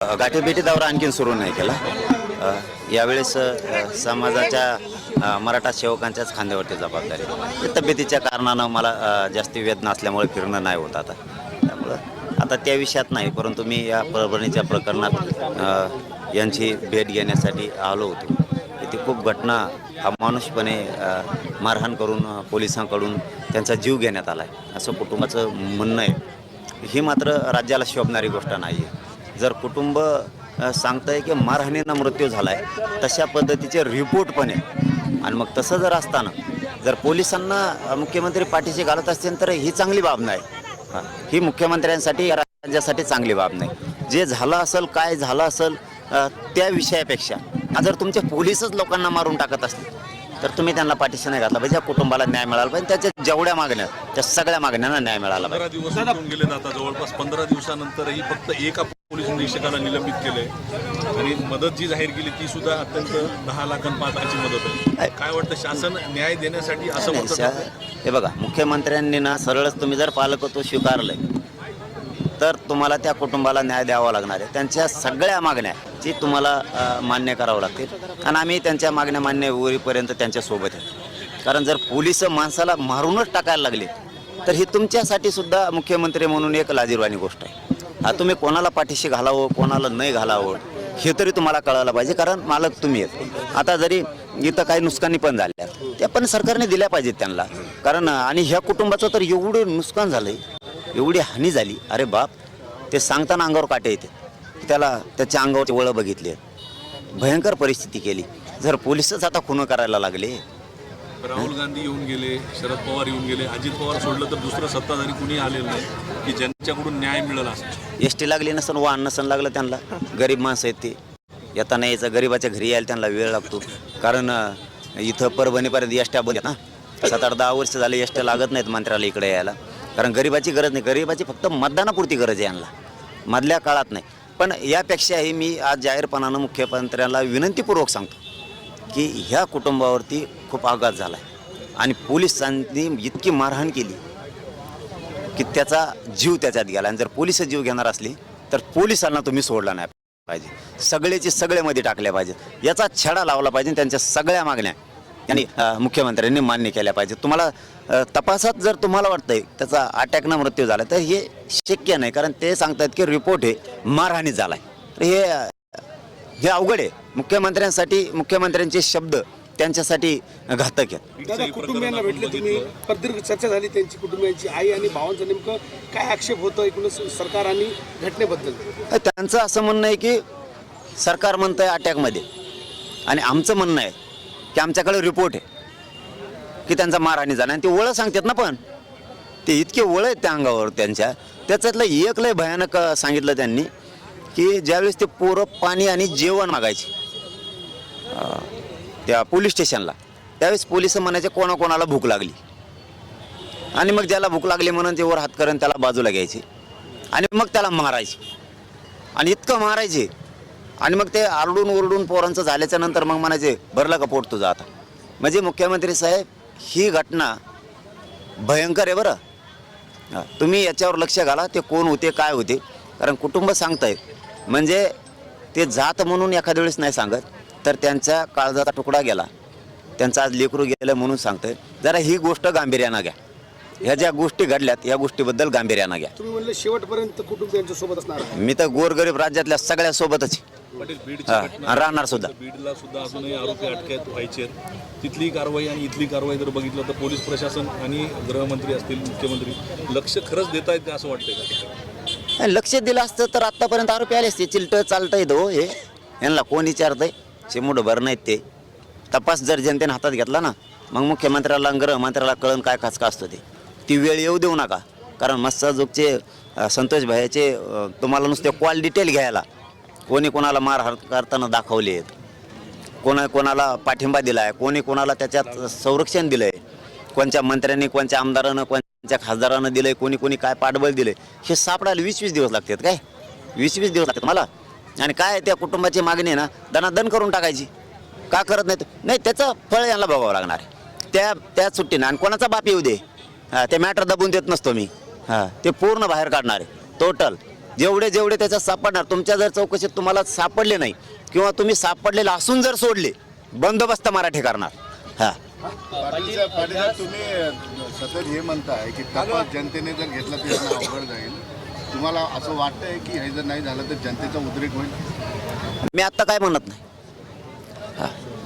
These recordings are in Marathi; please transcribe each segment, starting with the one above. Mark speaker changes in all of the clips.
Speaker 1: गाठीभेटी दौरा आणखीन सुरू नाही केला. यावेळेस समाजाच्या मराठा सेवकांच्याच खांद्यावरती जबाबदारी. तब्येतीच्या कारणानं मला जास्त जास्ती वेदना असल्यामुळे फिरणं नाही होत आता. त्यामुळं आता त्या विषयात नाही परंतु मी या परभणीच्या प्रकरणात यांची भेट घेण्यासाठी आलो होतो. इथे खूप घटना अमानुषपणे मारहाण करून पोलिसांकडून त्यांचा जीव घेण्यात आला आहे असं कुटुंबाचं म्हणणं आहे. ही मात्र राज्याला शोभणारी गोष्ट नाही आहे जर कुटुंब सांगत आहे की मारहाणीनं मृत्यू झाला आहे तशा पद्धतीचे रिपोर्ट पण आहे. आणि मग तसं जर असताना जर पोलिसांना मुख्यमंत्री पाठीशी घालत असतील तर ही चांगली बाब नाही. ही मुख्यमंत्र्यांसाठी राज्यासाठी चांगली बाब नाही. जे झालं असेल काय झालं असेल त्या विषयापेक्षा जर तुमचे पोलीसच लोकांना मारून टाकत असतील तर तुम्ही त्यांना पाठीशी नाही घातला पाहिजे. कुटुंबाला न्याय मिळाला पाहिजे त्याच्या जेवढ्या मागण्या त्या सगळ्या मागण्यांना न्याय मिळाला पाहिजे.
Speaker 2: दिवस जवळपास पंधरा दिवसानंतरही फक्त एका पोलीस निरीक्षकाला निलंबित केलंय. आणि मदत जी जाहीर केली ती सुद्धा अत्यंत दहा लाखां पाच लाखाची मदत आहे. काय वाटतं शासन न्याय देण्यासाठी असं
Speaker 1: नाही,
Speaker 2: म्हणतं
Speaker 1: शा- हे बघा मुख्यमंत्र्यांनी ना सरळच तुम्ही जर पालकत्व स्वीकारलंय तर तुम्हाला त्या कुटुंबाला न्याय द्यावा लागणार आहे. त्यांच्या सगळ्या मागण्या जी तुम्हाला अ, मान्य करावं लागतील. आणि आम्ही त्यांच्या मागण्या मान्य होईपर्यंत त्यांच्यासोबत आहे. कारण जर पोलीस माणसाला मारूनच टाकायला लागले तर ही तुमच्यासाठी सुद्धा मुख्यमंत्री म्हणून एक लाजीरवाणी गोष्ट आहे. हा तुम्ही कोणाला पाठीशी घालावं कोणाला नाही घालावं हे तरी तुम्हाला कळायला पाहिजे कारण मालक तुम्ही आहेत. आता जरी इथं काही नुकसानी पण झाल्या त्या पण सरकारने दिल्या पाहिजेत त्यांना. कारण आणि ह्या कुटुंबाचं तर एवढं नुकसान झालंय एवढी हानी झाली. अरे बाप ते सांगताना अंगावर काटे येते. त्याला त्याच्या अंगावरची वळं बघितली. भयंकर परिस्थिती केली. जर पोलिसच आता खुनं करायला लागले.
Speaker 2: राहुल गांधी येऊन गेले शरद पवार येऊन गेले अजित पवार सोडलं तर दुसरं सत्ताधारी कुणी आलेलं नाही की ज्यांच्याकडून न्याय मिळाला. असं
Speaker 1: एस टी लागली नसन वाहन नसन लागलं त्यांना. गरीब माणसं आहेत ते. येताना यायचं गरीबाच्या घरी यायला त्यांना वेळ लागतो. कारण अं, इथं परभणीपर्यंत एसट्या बघ ना. सात आठ दहा वर्ष झाले एसट्या लागत नाहीत मंत्र्याला इकडे यायला. कारण गरीबाची गरज नाही. गरीबाची फक्त मतदानापुरती गरज आहे यांना. मधल्या काळात नाही. पण यापेक्षाही मी आज जाहीरपणानं मुख्यमंत्र्यांना विनंतीपूर्वक सांगतो की ह्या कुटुंबावरती खूप आघात झाला आहे आणि पोलिसांनी इतकी मारहाण केली. की त्याचा जीव त्याच्यात गेला. आणि जर पोलीस जीव घेणार असली तर पोलिसांना तुम्ही सोडला नाही पाहिजे. सगळेचे सगळेमध्ये टाकल्या पाहिजे. याचा छडा लावला पाहिजे आणि त्यांच्या सगळ्या मागण्या यांनी मुख्यमंत्र्यांनी मान्य केल्या पाहिजे. तुम्हाला तपासात जर तुम्हाला वाटतंय त्याचा अटॅकनं मृत्यू झाला तर हे शक्य नाही. कारण ते सांगतात की रिपोर्ट हे मारहाणी झाला आहे तर हे हे अवघड आहे. मुख्यमंत्र्यांसाठी मुख्यमंत्र्यांचे शब्द त्यांच्यासाठी घातक आहेत.
Speaker 3: दादा कुटुंबियांना भेटले तुम्ही. प्रदीर्घ चर्चा झाली त्यांची कुटुंबियांची. आई आणि भावांचं नेमकं काय आक्षेप होतं एकूणच सरकार आणि घटनेबद्दल?
Speaker 1: त्यांचं असं म्हणणं आहे की सरकार म्हणतं आहे अटॅकमध्ये. आणि आमचं म्हणणं आहे की आमच्याकडे रिपोर्ट आहे की त्यांचा मारहाणी झाला. आणि ते वळं सांगतात ना पण. ते इतके वळं आहेत त्या अंगावर त्यांच्या. त्याच्यातलं एक लय भयानक सांगितलं त्यांनी की ज्यावेळेस ते पोरं पाणी आणि जेवण मागायचे. त्या पोलीस स्टेशनला. त्यावेळेस पोलीस म्हणायचे कोणाकोणाला भूक लागली. आणि मग ज्याला भूक लागली म्हणून ते वर हात करून त्याला बाजूला घ्यायचे. आणि मग त्याला मारायचे. आणि इतकं मारायचे. आणि मग ते आरडून ओरडून पोरांचं झाल्याच्यानंतर मग म्हणायचे भरलं का पोट तुझा आता? म्हणजे मुख्यमंत्री साहेब ही घटना भयंकर आहे बरं. तुम्ही याच्यावर लक्ष घाला ते कोण होते काय होते. कारण कुटुंब सांगतायत. म्हणजे ते जात म्हणून एखाद्या वेळेस नाही सांगत. तर त्यांच्या काळजाचा तुकडा गेला. त्यांचं आज लेकरू गेलं म्हणून सांगतंय. जरा ही गोष्ट गांभीर्यानं घ्या. ह्या ज्या गोष्टी घडल्यात या गोष्टीबद्दल गांभीर्यानं घ्या.
Speaker 3: तुम्ही म्हणलं शेवटपर्यंत कुटुंबियांच्या सोबत असणार आहे.
Speaker 1: मी तर गोरगरीब राज्यातल्या सगळ्या सोबतच आहे.
Speaker 2: पाटील बीडची
Speaker 1: हा,
Speaker 2: घटना.
Speaker 1: आणि राहणार सुद्धा.
Speaker 2: बीडला सुद्धा अजूनही आरोपी अटकेत व्हायचे आहेत. तिथली कारवाई आणि इथली कारवाई जर बघितलं तर पोलीस प्रशासन आणि गृहमंत्री असतील मुख्यमंत्री लक्ष खरंच देत आहेत का असं वाटतंय का?
Speaker 1: लक्ष दिलं असतं तर आत्तापर्यंत आरोपी आले असते. चिलट चालतंय हो हे. यांना कोण विचारतंय? चिमुड भर नाहीत ते. तपास जर जनतेने हातात घेतला ना मग मुख्यमंत्र्याला गृहमंत्र्याला कळण काय खाचका असतो ते. ती वेळ येऊ देऊ नका. कारण मस्साजोगचे संतोष भायाचे तुम्हाला नुसते कॉल डिटेल घ्यायला. कोणी कोणाला मारहाण करताना दाखवले आहेत. कोणा कोणाला पाठिंबा दिला आहे कोणी कोणाला त्याच्यात संरक्षण दिलं आहे कोणत्या मंत्र्यांनी कोणत्या आमदारानं कोणत्या खासदारानं दिलं आहे कोणी कोणी काय पाठबळ दिलं आहे हे सापडायला वीस वीस दिवस लागतात काय? वीस वीस दिवस लागतात मला आणि काय त्या कुटुंबाची मागणी आहे ना दनादन करून टाकायची. का करत नाहीत? नाही त्याचं फळ यांना बघावं लागणार. त्या त्या सुट्टीनं आणि कोणाचा बाप येऊ दे? हां ते मॅटर दबून देत नसतो मी. हां ते पूर्ण बाहेर काढणार आहे. टोटल जेवढे जेवढे त्याच्यात सापडणार तुमच्या जर चौकशीत तुम्हाला सापडले नाही किंवा तुम्ही सापडलेलं असून जर सोडले बंदोबस्त मराठी करणार. हां.
Speaker 4: तुम्ही सतत हे म्हणताय की जनतेने जर घेतलं तर अवघड जाईल. तुम्हाला असं वाटतंय की हे जर नाही झालं तर जनतेचा उद्रेक होईल?
Speaker 1: मी आत्ता काय म्हणत नाही.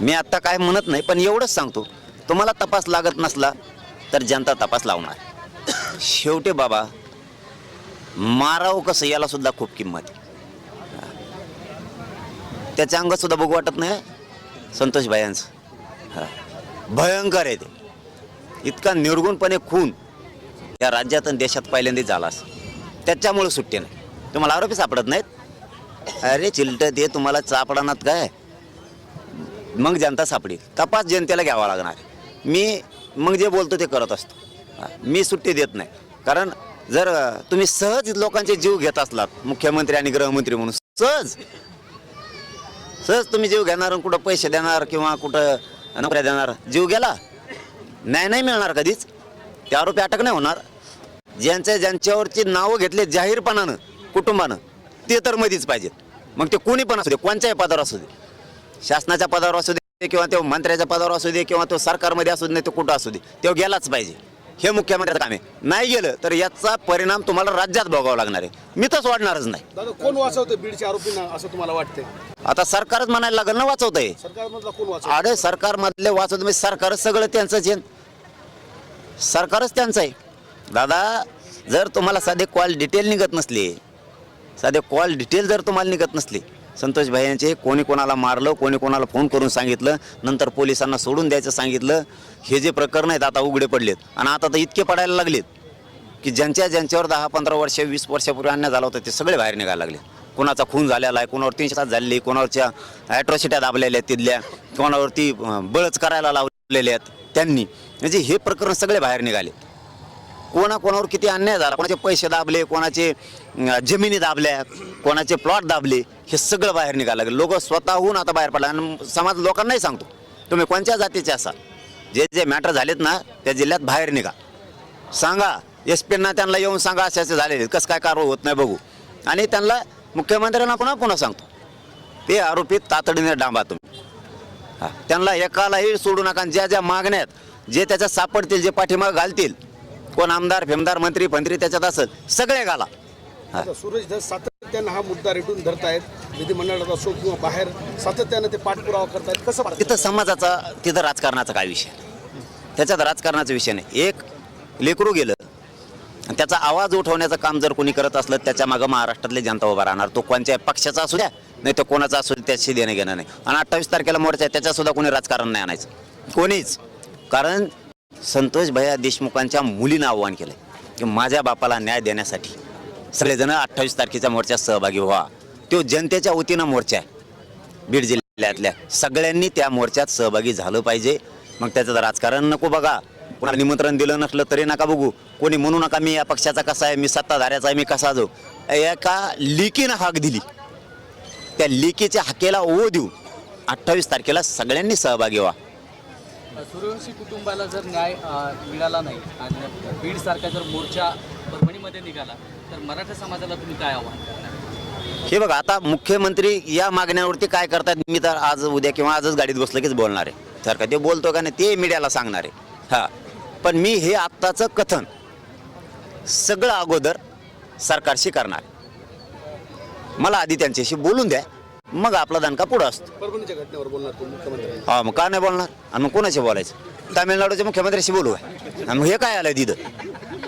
Speaker 1: मी आत्ता काय म्हणत नाही पण एवढंच सांगतो. तुम्हाला तपास लागत नसला तर जनता तपास लावणार. शेवटी बाबा मारावं कसं याला सुद्धा खूप किंमत त्याच्या अंगात सुद्धा बघू वाटत नाही संतोष भायांचं. हा. भयंकर आहे ते. इतका निर्गुणपणे खून या राज्यात आणि देशात पहिल्यांदा झाला असं त्याच्यामुळे सुट्टी नाही. तुम्हाला आरोपी सापडत नाहीत. अरे चिलटं ते तुम्हाला सापडणार काय? मग जनता सापडेल. तपास जनतेला घ्यावा लागणार. मी मग जे बोलतो ते करत असतो. मी सुट्टी देत नाही. कारण जर तुम्ही सहज लोकांचे जीव घेत असलात मुख्यमंत्री आणि गृहमंत्री म्हणून सहज. सहज तुम्ही जीव घेणार आणि कुठं पैसे देणार किंवा कुठं नोकऱ्या देणार जीव गेला. न्याय नाही मिळणार कधीच. ते आरोपी अटक नाही होणार. ज्यांच्या ज्यांच्यावरची नावं घेतले जाहीरपणानं कुटुंबानं ते तर मध्येच पाहिजेत. मग ते कोणी पण असू दे कोणत्याही पदावर असू दे. शासनाच्या पदावर असू दे किंवा तो मंत्र्याच्या पदावर असू दे किंवा तो सरकारमध्ये असू दे नाही तो कुठं असू दे तो गेलाच पाहिजे. हे मुख्यमंत्र्याचं काम आहे. नाही गेलं तर याचा परिणाम तुम्हाला राज्यात भोगावा लागणार आहे. मी तर सोडणारच नाही.
Speaker 3: कोण वाचवतं बीडच्या आरोपींना असं तुम्हाला वाटतंय?
Speaker 1: आता सरकारच म्हणायला लागेल ना वाचवतंय.
Speaker 3: सरकारमधला कोण वाचव
Speaker 1: अरे सरकारमधले वाचवत म्हणजे सरकारच सगळं त्यांचंच आहे. सरकारच त्यांचं आहे. दादा जर तुम्हाला साधे कॉल डिटेल निघत नसले साधे कॉल डिटेल जर तुम्हाला निघत नसले संतोष भाई यांचे कोणी कोणाला मारलं कोणी कोणाला फोन करून सांगितलं नंतर पोलिसांना सोडून द्यायचं सांगितलं हे जे प्रकरण आहेत आता उघडे पडलेत. आणि आता तर इतके पडायला लागलेत की ज्यांच्या ज्यांच्यावर दहा पंधरा वर्ष वीस वर्षापूर्वी अन्याय झाला होता ते सगळे बाहेर निघायला लागले. कोणाचा खून झालेला आहे कोणावर तीनशे तास झालेली कोणावरच्या ॲट्रॉसिट्या दाबलेल्या आहेत तिथल्या कोणावरती बळच करायला लावलेले आहेत त्यांनी. म्हणजे हे प्रकरण सगळे बाहेर निघाले. कोणा कोणावर किती अन्याय झाला? कोणाचे पैसे दाबले कोणाचे जमिनी दाबल्या कोणाचे प्लॉट दाबले हे सगळं बाहेर निघायला लागले. लोक स्वतःहून आता बाहेर पडला आणि समाज लोकांनाही सांगतो तुम्ही कोणत्या जातीचे असाल? जे जे मॅटर झालेत ना त्या जिल्ह्यात बाहेर निघा. सांगा एस पींना त्यांना येऊन सांगा असे असे झालेले कसं काय कारवाई होत नाही बघू. आणि त्यांना मुख्यमंत्र्यांना पुन्हा पुन्हा सांगतो? ते आरोपी तातडीने डांबा तुम्ही. त्यांना एकालाही सोडू नका ज्या ज्या मागण्यात जे त्याच्यात सापडतील जे पाठीमाग घालतील कोण आमदार फेमदार मंत्री फंत्री त्याच्यात असेल सगळे घाला
Speaker 3: सूरज धस सातत्यानं हा मुद्दा रेटून धरतायत. विधिमंडळात असो किंवा बाहेर सातत्यानं ते पाठपुरावा करतायत. कसं
Speaker 1: तिथं समाजाचा तिथं राजकारणाचा काय विषय? त्याच्यात राजकारणाचा विषय नाही. एक लेकरू गेलं त्याचा आवाज उठवण्याचं काम जर कोणी करत असलं त्याच्या मागं महाराष्ट्रातली जनता उभा राहणार. तो कोणत्या पक्षाचा असू द्या नाही तर कोणाचा असू द्या त्याशी देणं घेणं नाही. आणि अठ्ठावीस तारखेला मोर्चा आहे त्याच्यासुद्धा कोणी राजकारण नाही आणायचं. कोणीच. कारण संतोष भैया देशमुखांच्या मुलीनं आव्हान केलं की माझ्या बापाला न्याय देण्यासाठी सगळेजण अठ्ठावीस तारखेच्या मोर्चात सहभागी व्हा. तो जनतेच्या वतीनं मोर्चा आहे. बीड जिल्ह्यातल्या सगळ्यांनी त्या मोर्चात सहभागी झालं पाहिजे. मग त्याचं राजकारण नको बघा. कोणाला निमंत्रण दिलं नसलं तरी नका बघू. कोणी म्हणू नका मी या पक्षाचा कसा आहे मी सत्ताधाऱ्याचा आहे मी कसा जाऊ एका लिकीनं हाक दिली. त्या लिकीच्या हाकेला ओ देऊ अठ्ठावीस तारखेला सगळ्यांनी सहभागी व्हा.
Speaker 5: सूर्यवंशी कुटुंबाला जर न्याय मिळाला नाही आणि बीडसारखा जर मोर्चा परभणीमध्ये निघाला तर मराठा समाजाला तुम्ही काय आव्हान
Speaker 1: हे बघा आता मुख्यमंत्री या मागण्यावरती काय करतात मी तर आज उद्या किंवा आजच गाडीत बसलं कीच बोलणार आहे. सारखं ते बोलतो का नाही ते मीडियाला सांगणार आहे. हां. पण मी हे आत्ताचं कथन सगळं अगोदर सरकारशी करणार मला आधी त्यांच्याशी बोलून द्या. मग आपला दणका पुढं असतो.
Speaker 3: परभणीच्या घटनेवर बोलणार तुम्ही मुख्यमंत्री?
Speaker 1: हा मग का नाही बोलणार? आणि मग कोणाशी बोलायचं? तामिळनाडूच्या मुख्यमंत्र्याशी बोलू आहे आणि मग हे काय आलं तिथं?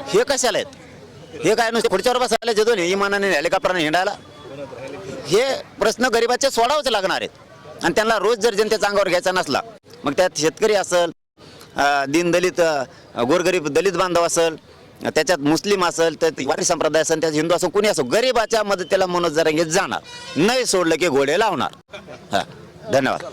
Speaker 1: हे कशाला आहेत? हे काय नुसते खुर्च्यावर बसायला जेतो नाही इमानाने हेलिकॉप्टरने हिंडायला? हे प्रश्न गरिबाचे सोडावच लागणार आहेत. आणि त्यांना रोज जर जनतेचा अंगावर घ्यायचा नसला मग त्यात शेतकरी असेल दीनदलित गोरगरीब दलित बांधव असेल त्याच्यात मुस्लिम असेल तर वारी संप्रदाय असेल त्याच्यात हिंदू असो कुणी असो गरीबाच्या मदतीला मनोज जरांगे जाणार. नाही सोडलं की घोडे लावणार. हा धन्यवाद.